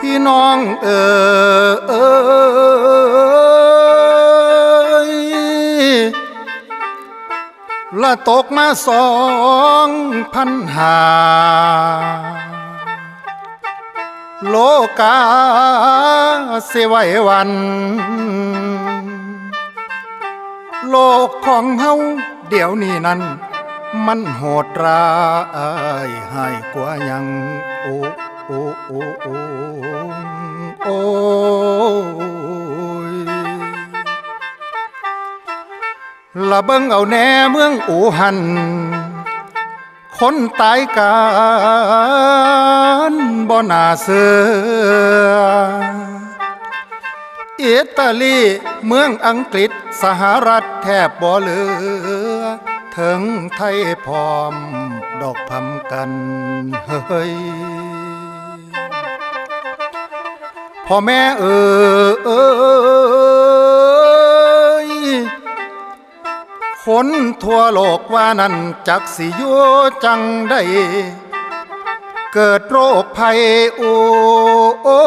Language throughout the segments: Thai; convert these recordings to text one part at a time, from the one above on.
พี่น้องเอ๋ยละตกมาสองพันหาโลกาสิไหววัน โลกของเฮาเดี๋ยวนี้นั้น มันโหดร้ายให้กว่ายังโอ้ โอ้โอ้โอ้โอ้ละเบิ่งเอาแน่เมืองอูหัน คนตายกันบ่น่าเสืออิตาลีเมืองอังกฤษสหรัฐแทบบ่เหลือถึงไทยพร้อมดอกพำกันเฮ้ย พ่อแม่เอ๋ยคนทั่วโลกว่านั้นจักสิยู่จังได้เกิดโรคภัยโอ้โอ้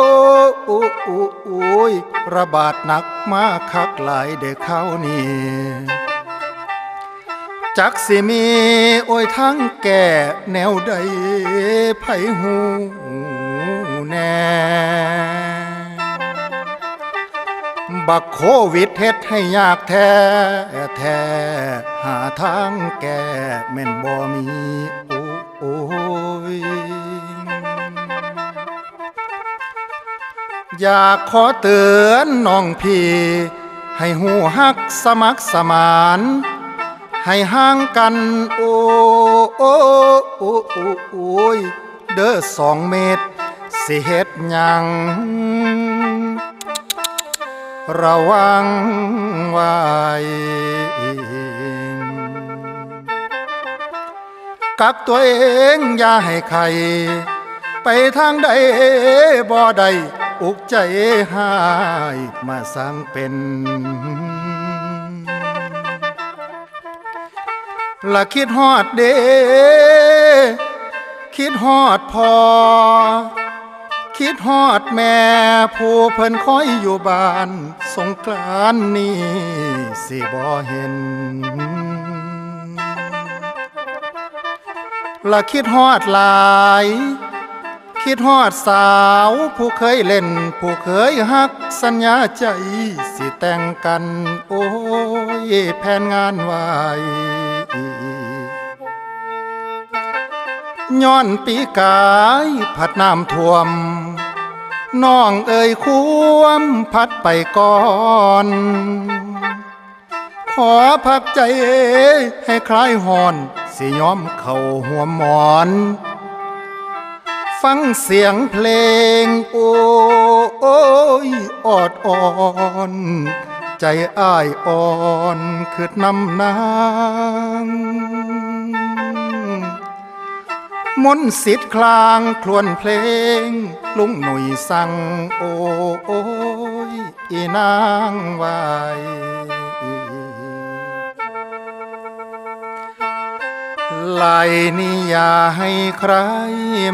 โอ้โอ้โอ้ยระบาดหนักมากคักหลายเด็กเขานี่จักสิมีโอ้ยทั้งแก่แนวใดไผหูแน่ บักโควิดเฮ็ดให้ยากแท้แท้หาทางแก้แม่นบ่มีโอ้โอยอยากขอเตือนน้องพี่ให้หูฮักสมัครสมานให้ห่างกันโอ้โอ้โอ้โอ้โอ้ยเด้อสองเมตรสิเฮ็ดหยัง ระวังไว้กักตัวเองอย่าให้ใคร ไปทางใดบ่ได้อุกใจหายมาสร้างเป็น ละคิดฮอดเด คิดฮอดพอ คิดฮอดแม่ผู้เพิ่นคอยอยู่บ้าน สงกรานนี้สิบ่เห็นละคิดฮอดหลาย คิดฮอดสาว ผู้เคยเล่น ผู้เคยฮักสัญญาใจ สิแต่งกัน โอ้ยแผนงานไว้ย้อนปีกายพัดน้ำท่วม น้องเอ่ยควมพัดไปก่อน ขอพักใจให้คลายหอน สิย้อมเข้าหัวหมอน ฟังเสียงเพลงโอ้โอ้ยออดอ่อน ใจอ้ายอ่อนคืดนำนาง มนสิทธิ์คลางครวนเพลง ลุงหนุ่ยสั่งโอ้โอยอีนางไว้ไหลนี่อย่าให้ใคร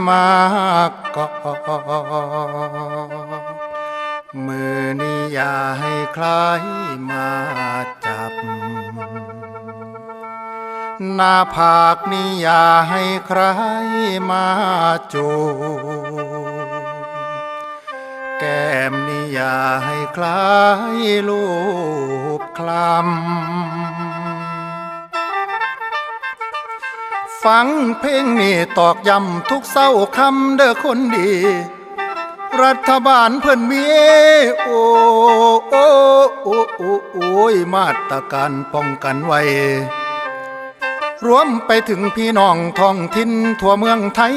มาเกาะมือนี่อย่าให้ใครมาจับ หน้าผากนี่อย่าให้ใครมาจูบแก้มนี่อย่าให้ใครลูบคลำฟังเพลงนี่ตอกย้ำทุกเศร้าคำเด้อคนดี รัฐบาลเพิ่นมีโอ้โอ้โอ้โอ้โอ้ยมาตรการป้องกันไว้ รวมไปถึงพี่น้องท้องถิ่นทั่วเมืองไทย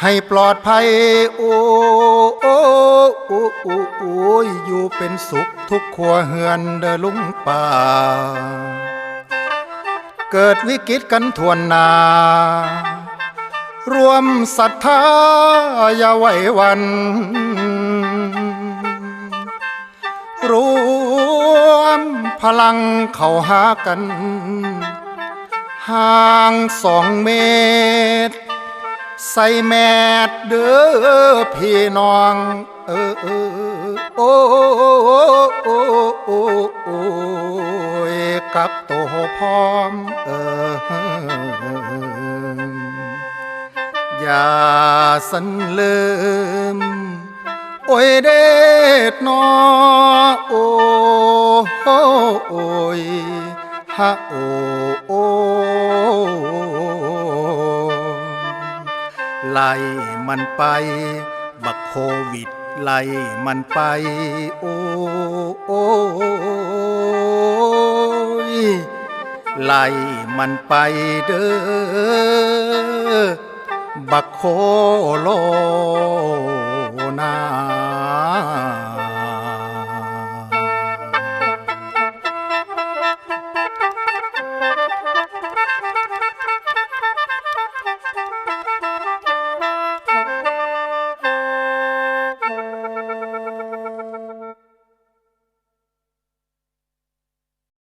ให้ปลอดภัย โอ้โอ้โอ้โอ้โอ้ยอยู่เป็นสุขทุกครัวเฮือนเดลุงป่า เกิดวิกฤตกันทวนนา รวมศรัทธาอย่าไหวหวัน รวมพลังเข้าหากัน ห่างสองเมตร ใส่แมดเด้อพี่น้องเออเออโอ้โอ้โอ้โอ้โอ้ยกับโตพร้อมเอออย่าสันเลิมโอ้ยเด็ดนอโอ้โอ้โอ้ยฮะโอ้ ไล่มันไปบักโควิดไล่มันไป โอ้โอ้ยไล่มันไปเด้อบักโคโลนา